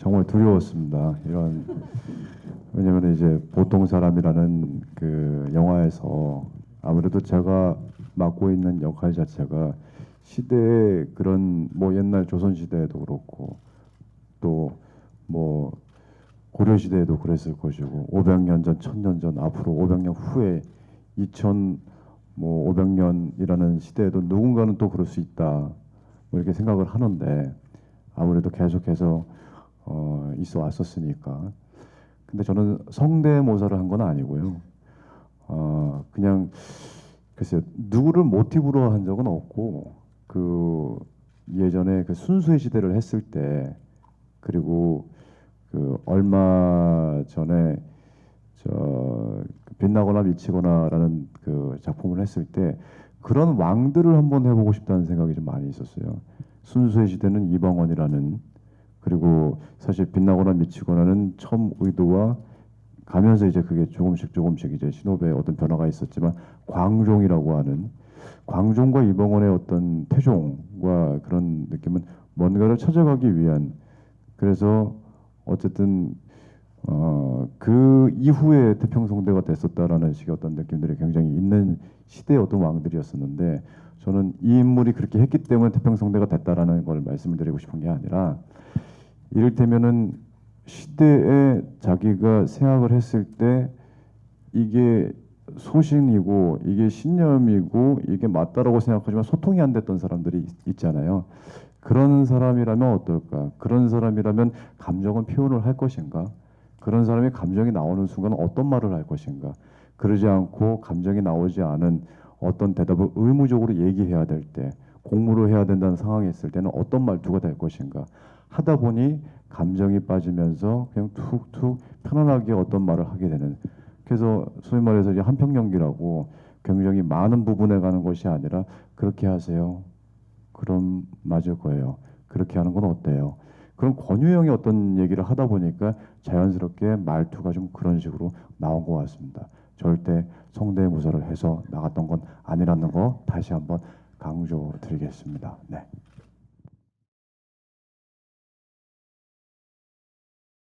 정말 두려웠습니다. 이런 왜냐면 이제 보통 사람이라는 그 영화에서 아무래도 제가 맡고 있는 역할 자체가 시대의 그런 뭐 옛날 조선 시대에도 그렇고 또 뭐 고려 시대에도 그랬을 것이고 500년 전, 1000년 전, 앞으로 500년 후에 2000 뭐 500년이라는 시대에도 누군가는 또 그럴 수 있다. 뭐 이렇게 생각을 하는데 아무래도 계속해서 어, 있어 왔었으니까. 근데 저는 성대모사를 한 건 아니고요. 어, 그냥 글쎄요 누구를 모티브로 한 적은 없고 그 예전에 그 순수의 시대를 했을 때 그리고 그 얼마 전에 저 빛나거나 미치거나라는 그 작품을 했을 때 그런 왕들을 한번 해보고 싶다는 생각이 좀 많이 있었어요. 순수의 시대는 이방원이라는 그리고 사실 빛나거나 미치거나는 처음 의도와 가면서 이제 그게 조금씩 조금씩 이제 신호배에 어떤 변화가 있었지만 광종이라고 하는 광종과 이방원의 어떤 태종과 그런 느낌은 뭔가를 찾아가기 위한 그래서 어쨌든 어, 그 이후에 태평성대가 됐었다라는 식의 어떤 느낌들이 굉장히 있는 시대의 어떤 왕들이었었는데 저는 이 인물이 그렇게 했기 때문에 태평성대가 됐다라는 걸 말씀을 드리고 싶은 게 아니라 이를테면은 시대에 자기가 생각을 했을 때 이게 소신이고 이게 신념이고 이게 맞다라고 생각하지만 소통이 안 됐던 사람들이 있- 있잖아요. 그런 사람이라면 어떨까? 그런 사람이라면 감정은 표현을 할 것인가? 그런 사람이 감정이 나오는 순간 어떤 말을 할 것인가? 그러지 않고 감정이 나오지 않은 어떤 대답을 의무적으로 얘기해야 될 때, 공무를 해야 된다는 상황이 있을 때는 어떤 말투가 될 것인가? 하다 보니 감정이 빠지면서 그냥 툭툭 편안하게 어떤 말을 하게 되는. 그래서 소위 말해서 이제 한평 연기라고 굉장히 많은 부분에 가는 것이 아니라 그렇게 하세요. 그럼 맞을 거예요. 그렇게 하는 건 어때요? 그런 권유형의 어떤 얘기를 하다 보니까 자연스럽게 말투가 좀 그런 식으로 나온 것 같습니다. 절대 성대모사를 해서 나갔던 건 아니라는 거 다시 한번 강조 드리겠습니다. 네.